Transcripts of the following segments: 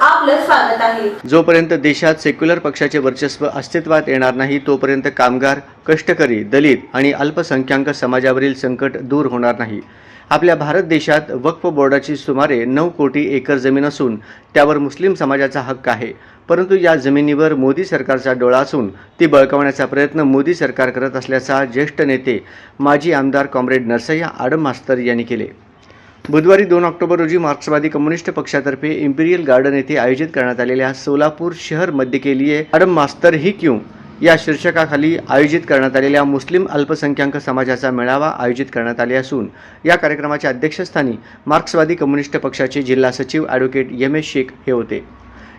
आपलं स्वागत आहे. जोपर्यंत देशात सेक्युलर पक्षाचे वर्चस्व अस्तित्वात येणार नाही तोपर्यंत कामगार कष्टकरी दलित आणि अल्पसंख्याक समाजावरील संकट दूर होणार नाही. आपल्या भारत देशात वक्फ बोर्डाची सुमारे नऊ कोटी एकर जमीन असून त्यावर मुस्लिम समाजाचा हक्क आहे. परंतु या जमिनीवर मोदी सरकारचा डोळा असून ती बळकावण्याचा प्रयत्न मोदी सरकार करत असल्याचा ज्येष्ठ नेते माजी आमदार कॉम्रेड नरसय्या आडम मास्तर यांनी केले. बुधवारी दोन ऑक्टोबर रोजी मार्क्सवादी कम्युनिस्ट पक्षातर्फे इम्पिरियल गार्डन येथे आयोजित करण्यात आलेल्या सोलापूर शहर मध्य के लिए अडम मास्तर ही क्यू? या शीर्षकाखाली आयोजित करण्यात आलेल्या मुस्लिम अल्पसंख्याक समाजाचा मेळावा आयोजित करण्यात आले असून या कार्यक्रमाच्या अध्यक्षस्थानी मार्क्सवादी कम्युनिस्ट पक्षाचे जिल्हा सचिव ॲडव्होकेट एम एस शेख हे होते.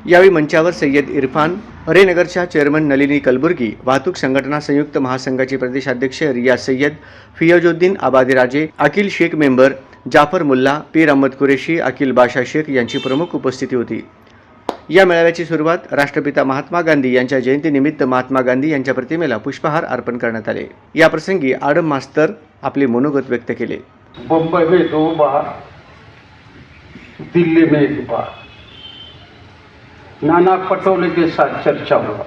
यावेळी मंचावर सय्यद इरफान हरेनगरच्या चेअरमन नलिनी कलबुर्गी वाहतूक संघटना संयुक्त महासंघाचे प्रदेशाध्यक्ष रिया सय्यद फियाजुद्दीन आबादीराजे अखिल शेख मेंबर जाफर मुल्ला पीर अहमद कुरेशी अखिल बाशा शेख यांची प्रमुख उपस्थिती होती. या मेळाव्याची सुरुवात राष्ट्रपिता महात्मा गांधी यांच्या जयंतीनिमित्त महात्मा गांधी यांच्या प्रतिमेला पुष्पहार अर्पण करण्यात आले. या प्रसंगी आडम मास्तर आपले मनोगत व्यक्त केले. बंबई में दो बार दिल्ली में एक बार नाना पटोले के साथ चर्चा हुआ।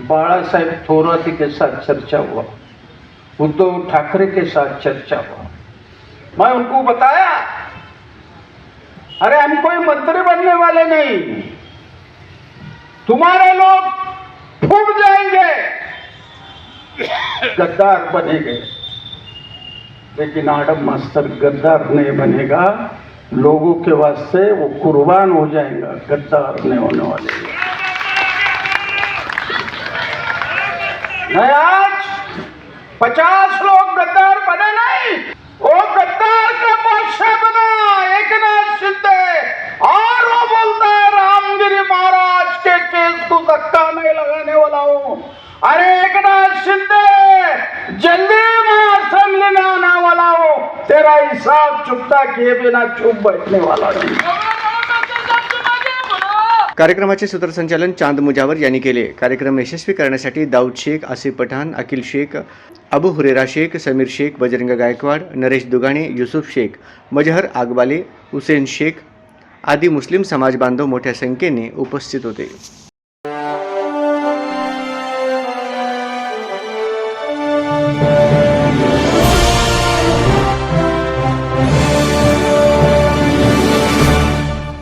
बाला साहेब थोराती के साथ चर्चा हुआ। उद्धव ठाकरे के साथ चर्चा हुआ। मैं उनको बताया, अरे, हम कोई मंत्री बनने वाले नहीं। तुम्हारे लोग फूट जाएँगे। गद्दार बनेंगे। लेकिन आडम मास्टर गद्दार नहीं बनेगा। लोगों के वास्ते वो कुर्बान हो जाएगा, गद्दार नहीं होने वाले। नहीं आज पचास लोग गद्दार बने नहीं। धक्का नहीं लगाने वाला हूँ अरे एक नाथ शिंदे जल्दी मैं असेंबली में आने वाला हूँ तेरा हिसाब चुपता किए बिना चुप बैठने वाला नहीं कार्यक्रमाचे सूत्रसंचालन चांद मुजावर यांनी केले. कार्यक्रम यशस्वी करण्यासाठी दाऊद शेख आसिफ पठाण अखिल शेख अबू हुरेरा शेख समीर शेख बजरंग गायकवाड नरेश दुगाणे युसुफ शेख मजहर आगबाले हुसेन शेख आदी मुस्लिम समाज बांधव मोठ्या संख्येने उपस्थित होते.